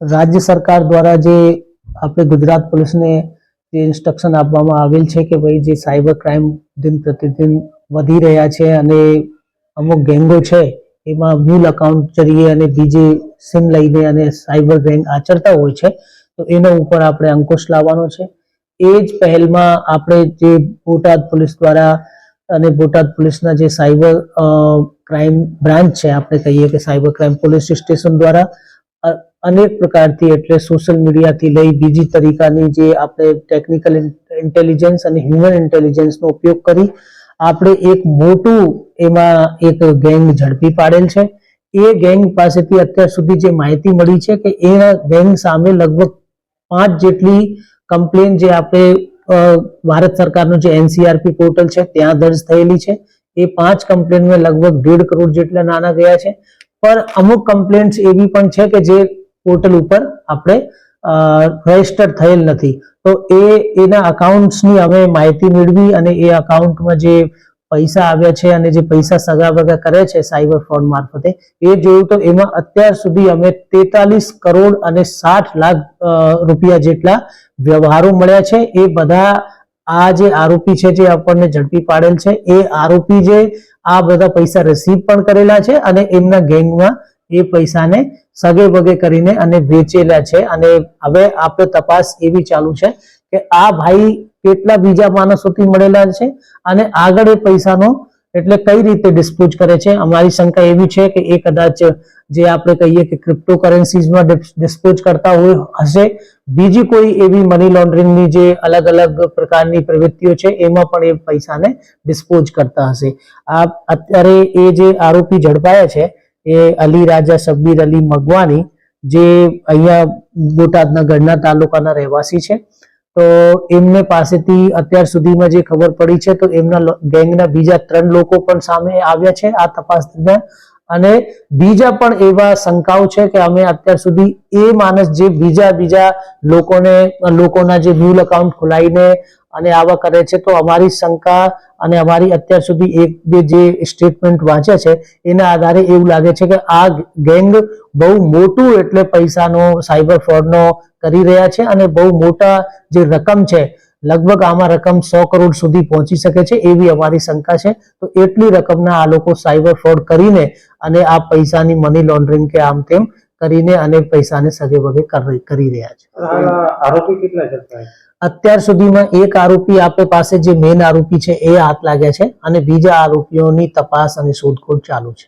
રાજ્ય સરકાર દ્વારા જે આપણે ગુજરાત પોલીસને જે ઇન્સ્ટ્રક્શન આપવામાં આવેલ છે કે ભાઈ જે સાયબર ક્રાઇમ દિન પ્રતિદિન વધી રહ્યા છે અને અમુક ગેંગો છે, એમાં મ્યુલ અકાઉન્ટ જરીએ અને બીજી સિમ લઈને અને સાયબર ગેંગ આચરતા હોય છે, તો એના ઉપર આપણે અંકુશ લાવવાનો છે. એ જ પહેલમાં આપણે જે બોટાદ પોલીસ દ્વારા અને બોટાદ પોલીસના જે સાયબર ક્રાઇમ બ્રાન્ચ છે, આપણે કહીએ કે સાયબર ક્રાઇમ પોલીસ સ્ટેશન દ્વારા અનેક પ્રકારથી એટલે સોશિયલ મીડિયાથી લઈ બીજી તરીકાની જે આપણે ટેકનિકલ ઇન્ટેલિજન્સ અને હ્યુમન ઇન્ટેલિજન્સનો ઉપયોગ કરી આપણે એક મોટું એમાં એક ગેંગ ઝડપી પાડેલ છે. એ ગેંગ પાસેથી અત્યાર સુધી જે માહિતી મળી છે કે એ ગેંગ સામે લગભગ પાંચ જેટલી કમ્પ્લેન જે આપણે ભારત સરકારનું જે એનસીઆરપી પોર્ટલ છે, ત્યાં દર્જ થયેલી છે. એ પાંચ કમ્પ્લેનમાં લગભગ દેઢ કરોડ જેટલા નાના ગયા છે. પણ અમુક કમ્પ્લેન્ટ્સ એવી પણ છે કે જે પોર્ટલ ઉપર આપણે રજિસ્ટર થયેલ નથી. તો એ, એના અકાઉન્ટ્સની અમે માહિતી મેળવી અને એ અકાઉન્ટમાં જે પૈસા આવ્યા છે અને જે પૈસા સગા વગા કરે છે સાયબર ફ્રોડ મારફતે, એ જોયું તો એમાં અત્યાર સુધી અમે તેતાલીસ કરોડ અને સાઠ લાખ રૂપિયા જેટલા વ્યવહારો મળ્યા છે. એ બધા આ જે આરોપી છે જે આપણને ઝડપી પાડેલ છે, એ આરોપી જે આ બધા પૈસા રિસીવ પણ કરેલા છે અને એમના ગેંગમાં એ પૈસાને સગે વગે કરીને અને વેચેલા છે. અને હવે આપણે તપાસ એવી ચાલુ છે કે આ ભાઈ કેટલા બીજા માણસોથી મળેલા છે અને આગળ એ પૈસાનો એટલે કઈ રીતે ડિસ્પોઝ કરે છે? અમારી શંકા એવી છે કે એ કદાચ જે આપણે કહીએ કે ક્રિપ્ટોકરન્સીઝમાં ડિસ્પોઝ કરતા હોય હશે બીજી કોઈ એવી મની લોન્ડરિંગની જે અલગ અલગ પ્રકારની પ્રવૃત્તિઓ છે, એમાં પણ એ પૈસાને ડિસ્પોઝ કરતા હશે. આ અત્યારે એ જે આરોપી ઝડપાયા છે, એ અલી રાજા શબ્બીર અલી મગવાની, જે અહીંયા બોટાદના ગઢના તાલુકાના રહેવાસી છે, તો એમને પાસેથી અત્યાર સુધીમાં જે ખબર પડી છે, તો એમના ગેંગના બીજા ત્રણ લોકો પણ સામે આવ્યા છે. આ તપાસ દરમિયાન અને બીજા પણ એવા શંકાઓ છે કે અમે અત્યાર સુધી એ માણસ જે બીજા બીજા લોકોને, લોકોના જે મ્યુલ અકાઉન્ટ ખોલાવીને અને આવા કરે છે, તો અમારી શંકા અને અમારી અત્યાર સુધી એક બે જે સ્ટેટમેન્ટ વાંચ્યા છે, એના આધારે એવું લાગે છે કે આ ગેંગ બહુ મોટું એટલે પૈસાનો સાયબર ફ્રોડનો કરી રહ્યા છે અને બહુ મોટા જે રકમ છે લગભગ આમાં રકમ સો કરોડ સુધી પહોંચી શકે છે એવી અમારી શંકા છે. તો એટલી રકમના આ લોકો સાયબર ફ્રોડ કરીને અને આ પૈસાની મની લોન્ડરિંગ કે આમ તેમ કરીને અને પૈસાને સગે વગે કરી કરી રહ્યા છે. આરોપી કેટલા ઝડપાય અત્યાર? સુધીમાં એક આરોપી આપે પાસે જે મેઇન આરોપી છે એ હાથ લાગ્યા છે અને બીજા આરોપીઓની તપાસ અને શોધખોળ ચાલુ છે.